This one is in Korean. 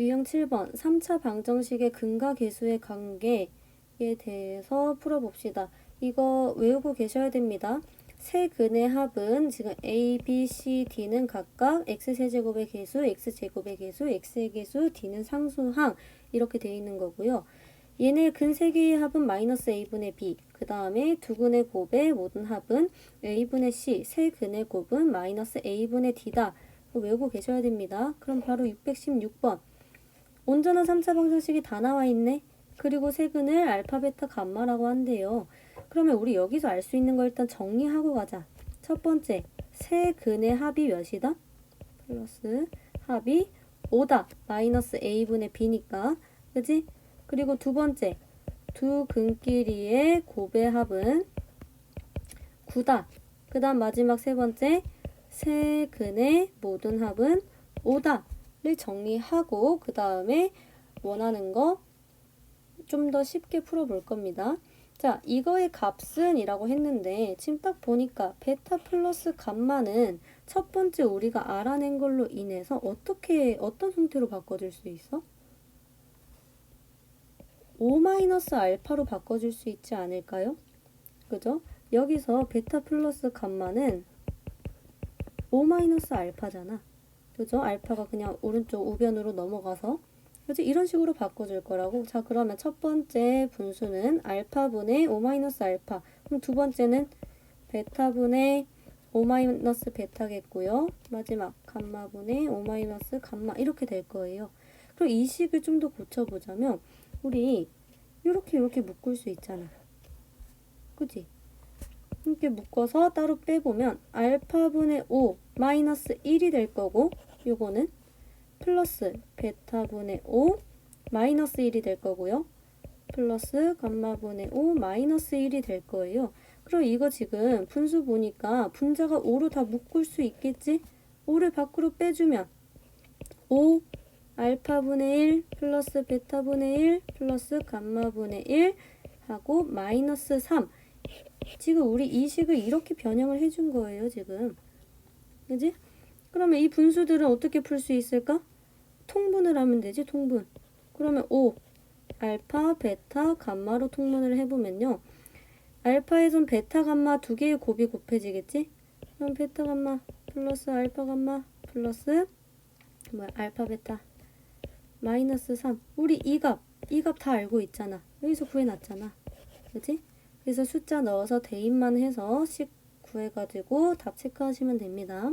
유형 7번 3차 방정식의 근과 계수의 관계에 대해서 풀어봅시다. 이거 외우고 계셔야 됩니다. 세 근의 합은 지금 a, b, c, d는 각각 x세제곱의 계수, x제곱의 계수, x의 계수, d는 상수항 이렇게 되어 있는 거고요. 얘네 근 세 개의 합은 마이너스 a분의 b. 그 다음에 두 근의 곱의 모든 합은 a분의 c. 세 근의 곱은 마이너스 a분의 d다. 외우고 계셔야 됩니다. 그럼 바로 616번. 온전한 3차 방정식이 다 나와 있네. 그리고 세 근을 알파, 베타, 감마라고 한대요. 그러면 우리 여기서 알 수 있는 거 일단 정리하고 가자. 첫 번째, 세 근의 합이 몇이다? 플러스 합이 5다. 마이너스 a분의 b니까. 그지? 그리고 두 번째, 두 근끼리의 곱의 합은 9다. 그 다음 마지막 세 번째, 세 근의 모든 합은 5다 를 정리하고 그 다음에 원하는 거 좀 더 쉽게 풀어볼 겁니다. 자, 이거의 값은 이라고 했는데 지금 딱 보니까 베타 플러스 감마는 첫 번째 우리가 알아낸 걸로 인해서 어떻게 어떤 형태로 바꿔줄 수 있어? 5-알파로 바꿔줄 수 있지 않을까요? 그죠? 여기서 베타 플러스 감마는 5-알파잖아. 그죠? 알파가 그냥 오른쪽 우변으로 넘어가서 그지? 이런 식으로 바꿔줄 거라고. 자, 그러면 첫 번째 분수는 알파분의 5-알파. 그럼 두 번째는 베타분의 5-베타겠고요. 마지막 감마분의 5-감마 이렇게 될 거예요. 그럼 이 식을 좀 더 고쳐보자면 우리 이렇게 이렇게 묶을 수 있잖아. 그지? 이렇게 묶어서 따로 빼보면 알파분의 5 마이너스 1이 될 거고 요거는 플러스 베타분의 5 마이너스 1이 될 거고요. 플러스 감마분의 5 마이너스 1이 될 거예요. 그럼 이거 지금 분수 보니까 분자가 5로 다 묶을 수 있겠지? 5를 밖으로 빼주면 5 알파분의 1 플러스 베타분의 1 플러스 감마분의 1 하고 마이너스 3 지금 우리 이 식을 이렇게 변형을 해준 거예요 지금 그지? 그러면 이 분수들은 어떻게 풀 수 있을까? 통분을 하면 되지 통분 그러면 5 알파 베타 감마로 통분을 해보면요 알파에선 베타 감마 두 개의 곱이 곱해지겠지? 그럼 베타 감마 플러스 알파 감마 플러스 뭐야 알파 베타 마이너스 3. 우리 이 값, 이 값 다 알고 있잖아. 여기서 구해놨잖아. 그지? 그래서 숫자 넣어서 대입만 해서 식 구해가지고 답 체크하시면 됩니다.